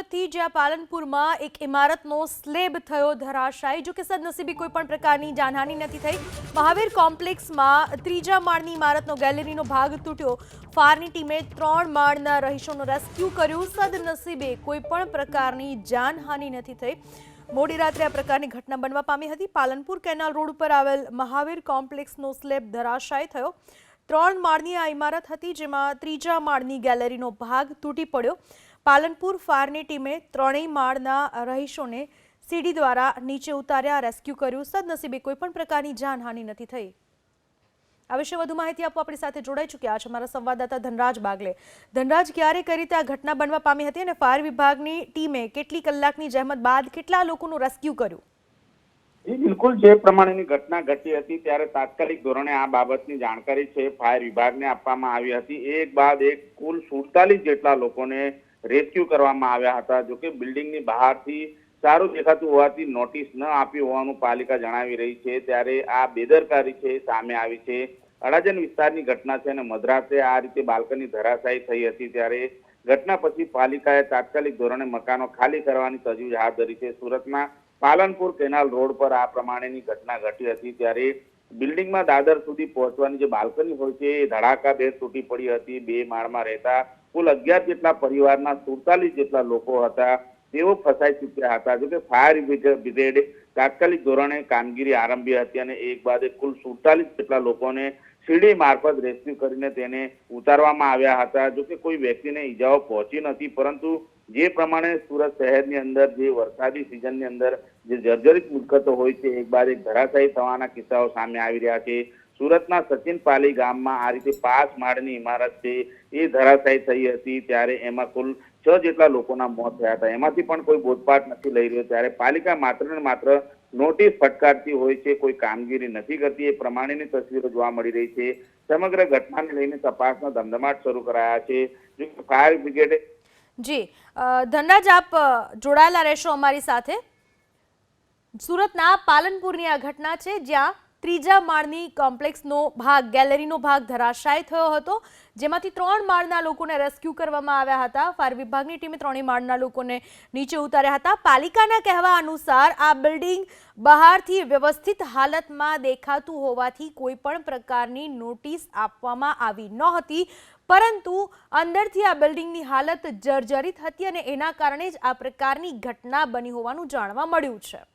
સુરતથી જ્યાં પાલનપુરમાં એક ઇમારતનો સ્લેબ થયો ધરાશાય, જો કે સદનસીબે કોઈ પણ પ્રકારની જાનહાની નથી થઈ. મહાવીર કોમ્પ્લેક્સમાં ત્રીજા માળની ઇમારતનો ગેલેરીનો ભાગ તૂટ્યો. ફારની ટીમે ત્રણ માળના રહીશોનું રેસ્ક્યુ કર્યું. સદનસીબે કોઈ પણ પ્રકારની જાનહાનિ નથી થઈ. મોડી રાત્રે આ પ્રકારની ઘટના બનવા પામી હતી. પાલનપુર કેનાલ રોડ ઉપર આવેલ મહાવીર કોમ્પ્લેક્સનો સ્લેબ ધરાશાય થયો. ત્રણ માળની આ ઇમારત હતી, જેમાં ત્રીજા માળની ગેલેરીનો ભાગ તૂટી પડ્યો. પાલનપુર ફાયરની ટીમે ત્રણેય માળના રહીશોને સીડી દ્વારા નીચે ઉતાર્યા, રેસ્ક્યુ કર્યું. સદનસીબે કોઈ પણ પ્રકારની જાનહાનિ નથી થઈ. આ વિશે વધુ માહિતી આપવા આપણી સાથે જોડાઈ ચૂક્યા છે મારા સંવાદદાતા ધનરાજ બાગલે. ધનરાજ, ક્યારે કઈ રીતે આ ઘટના બનવા પામી હતી અને ફાયર વિભાગની ટીમે કેટલી કલાકની જહેમત બાદ કેટલા લોકોનું રેસ્ક્યુ કર્યું? એ બિલકુલ. જે પ્રમાણેની ઘટના ઘટી હતી ત્યારે તાત્કાલિક ધોરણે આ બાબતની જાણકારી છે ફાયર વિભાગને આપવામાં આવી હતી. એક બાદ એક કુલ સુડતાલીસ જેટલા લોકોને રેસ્ક્યુ કરવામાં આવ્યા હતા. જોકે બિલ્ડિંગની બહારથી સારું દેખાતું હોવાથી નોટિસ ન આપી હોવાનું પાલિકા જણાવી રહી છે. ત્યારે આ બેદરકારી છે સામે આવી છે. અડાજણ વિસ્તારની ઘટના છે અને મધરાતે આ રીતે બાલ્કની ધરાશાયી થઈ હતી ત્યારે ઘટના પછી પાલિકાએ તાત્કાલિક ધોરણે મકાનો ખાલી કરવાની તજવીજ હાથ ધરી છે. સુરતના પાલનપુર કેનાલ રોડ પર આ પ્રમાણેની ઘટના ઘટી હતી. ત્યારે બિલ્ડિંગમાં દાદર સુધી પહોંચવાની જે બાલ્કની હોય છે એ ધડાકાભેર તૂટી પડી હતી. બે માળમાં રહેતા કુલ અગિયાર જેટલા પરિવારના સુડતાલીસ જેટલા લોકો હતા, તેઓ ફસાઈ ચૂક્યા હતા. જોકે ફાયર બ્રિગેડે તાત્કાલિક ધોરણે કામગીરી આરંભી હતી અને એક બાદ કુલ સુડતાલીસ જેટલા લોકોને સીડી મારફત રેસ્ક્યુ કરીને તેને ઉતારવામાં આવ્યા હતા. જોકે કોઈ વ્યક્તિને ઈજાઓ પહોંચી નથી, પરંતુ જે પ્રમાણે સુરત શહેરની અંદર જે વરસાદી સિઝનની અંદર જે જર્જરિત મિલકતો હોય છે, એક બાદ એક ધરાશાયી થવાના કિસ્સાઓ સામે આવી રહ્યા છે. સુરતના સચિન પાલી ગામમાં આ રીતે પાંચ માળની ઇમારત છે, એ ધરાશાયી થઈ હતી ત્યારે એમાં કુલ છ જેટલા લોકોના મોત થયા હતા. એમાંથી પણ કોઈ બોધપાઠ નથી લઈ રહ્યો. ત્યારે પાલિકા માત્ર ને માત્ર નોટિસ ફટકારતી હોય છે, કોઈ કામગીરી નથી કરતી. એ પ્રમાણેની તસવીરો જોવા મળી રહી છે. સમગ્ર ઘટનાને લઈને તપાસના ધમધમાટ શરૂ કરાયા છે. ફાયર બ્રિગેડે જી ધનરાજ, આપ જોડાયેલા રહેશો અમારી સાથે. સુરતના પાલનપુરની આ ઘટના છે જ્યાં ત્રીજા માળની કોમ્પ્લેક્સનો ભાગ, ગેલેરીનો ભાગ ધરાશાય થયો હતો. જેમાંથી ત્રણ માળના લોકોને રેસ્ક્યુ કરવામાં આવ્યા હતા. ફાયર વિભાગની ટીમે ત્રણેય માળના લોકોને નીચે ઉતાર્યા હતા. પાલિકાના કહેવા અનુસાર, આ બિલ્ડિંગ બહારથી વ્યવસ્થિત હાલતમાં દેખાતું હોવાથી કોઈ પણ પ્રકારની નોટિસ આપવામાં આવી નહોતી. પરંતુ અંદરથી આ બિલ્ડિંગની હાલત જર્જરિત હતી અને એના કારણે જ આ પ્રકારની ઘટના બની હોવાનું જાણવા મળ્યું છે.